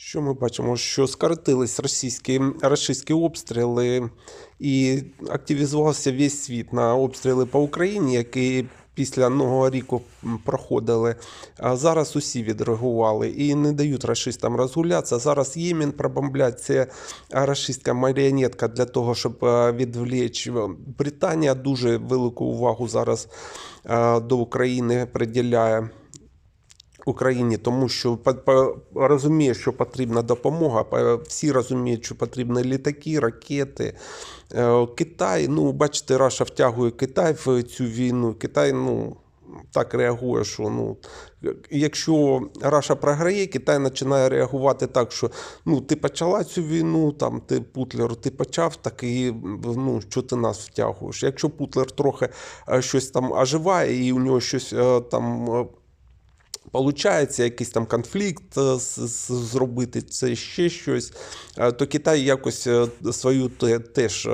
Що ми бачимо? Що скоротились російські, російські обстріли і активізувався весь світ на обстріли по Україні, які після Нового ріку проходили. А зараз усі відреагували і не дають рашистам розгулятися. Зараз Ємін пробомблять. Це рашистська маріонетка для того, щоб е, відвлечь. Британія дуже велику увагу зараз е, до України приділяє. Україні, тому що розуміє, що потрібна допомога. Всі розуміють, що потрібні літаки, ракети. Е, Китай, ну бачите, Раша втягує Китай в цю війну. Китай, ну. Так реагує, що ну, якщо Раша програє, Китай починає реагувати так, що ну, ти почала цю війну, там, ти Путлер, ти почав, так і ну, що ти нас втягуєш. Якщо Путлер трохи е, щось там оживає і у нього щось е, там Получається якийсь там конфлікт е, зробити, це ще щось, е, то Китай якось е, свою теж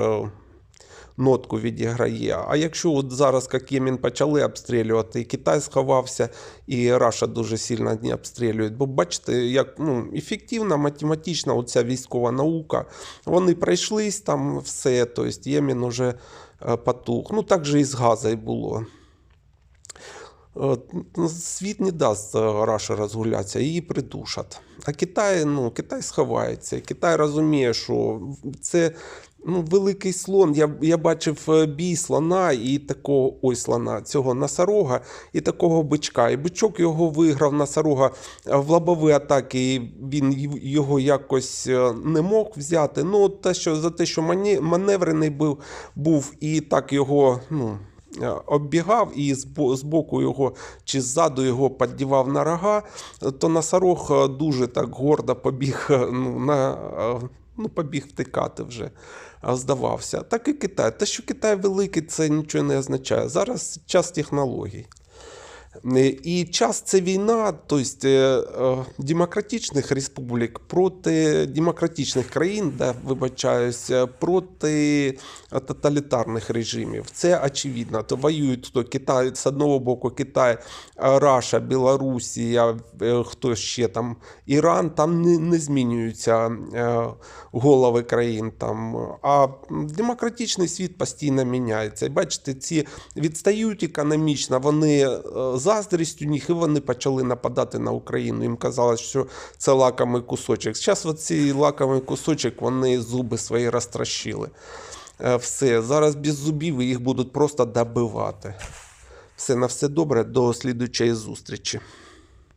нотку відіграє. А якщо от зараз, Ємін почали обстрілювати, і Китай сховався, і Раша дуже сильно не обстрілюють. Бо бачите, як ну, ефективна математична оця військова наука, вони пройшлись там все, тобто Ємін уже потух. Ну так же і з Газою було. Ну, Світ не дасть Раші розгулятися, її придушать. А Китай, ну, Китай сховається. Китай розуміє, що це ну, великий слон. Я, я бачив е, бій слона і такого ой, слона, цього носорога і такого бичка. І бичок його виграв носорога е, в лобові атаки. і Він його якось е, не мог взяти. Ну, те, що, за те, що маневрений був, був і так його. ну, оббігав і з боку його чи ззаду його піддівав на рога, то носорог е, дуже так гордо побіг е, ну, на. е, Ну, побіг втикати вже, здавався. Так і Китай. Те, що Китай великий, це нічого не означає. Зараз час технологій. Е, І час це війна, тобто е, е, демократичних республік проти демократичних країн, да, вибачаюсь, е, проти е, тоталітарних режимів. Це очевидно. То воюють то Китай з одного боку, Китай, е, Раша, Білорусія, е, хто ще там, Іран, там не, не змінюються е, голови країн. Там. А демократичний світ постійно міняється. І бачите, ці відстають економічно, вони е, заздрість у них, і вони почали нападати на Україну. Їм казалось, що це лакомий кусочок. Зараз оцей лакомий кусочок вони зуби свої розтрощили. Е, Все, зараз без зубів їх будуть просто добивати. Все на все добре, до слідучої зустрічі.